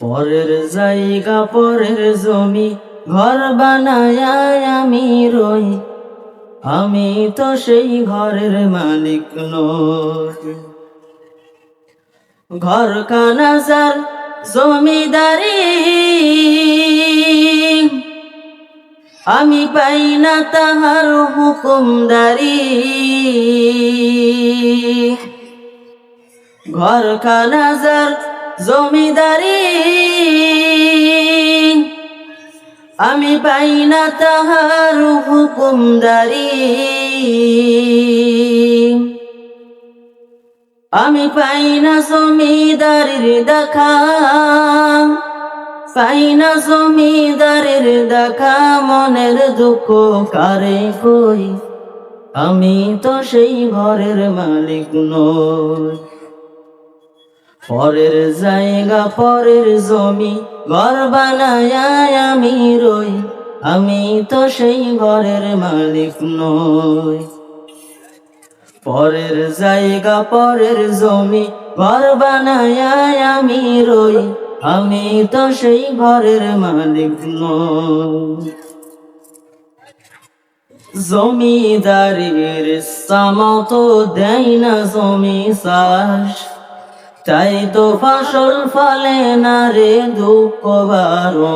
পরের জায়গা, পরের জমি, ঘর বানায় আমি রই। আমি তো সেই ঘরের মালিক ঘর কানাজার জমিদারি। আমি পাই না তাহার হুকুমদারি। ঘর কানাজার জমিদারি আমি পাই না তাহার হুকুমদারি আমি পাই না জমিদারের দেখা, পাই না জমিদারের দেখা, মনের দুঃখ কারে কই? আমি তো সেই ঘরের মালিক নই। পরের জায়গা, পরের জমি, ঘর বানায় আমি রই। আমি তো সেই ঘরের মালিক নই। পরের জায়গা, পরের জমি, ঘর বানায় আমি রই। আমি তো সেই ঘরের মালিক নই। জমিদারির সামতো দেয় না জমি চাষ। তাই তো ফসল ফলে না রে দুঃখ বারো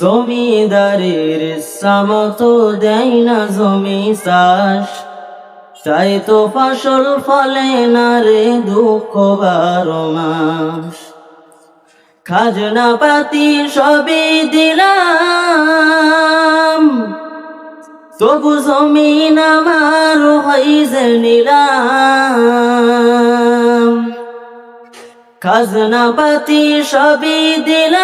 জমিদারের সামতো দেয় না জমি চাষ। তাই তো ফসল ফলে না রে দুঃখ বারো মাস খাজনা পাতি সবই দিলাম। তবু জমিন আমার হইছে নিলাম। খাজনা পাতি সবই দিলাম।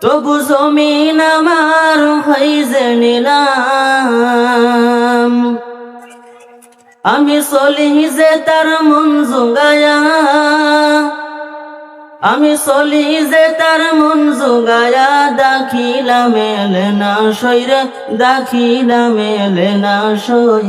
তবু জমিন আমার হইছে নিলাম। আমি চলি যে তার মন জুগায়া। আমি চলি যে তার মন জুগায়া। দাখিলা মেলে না সইরে, দাখিলা মেলে না সই।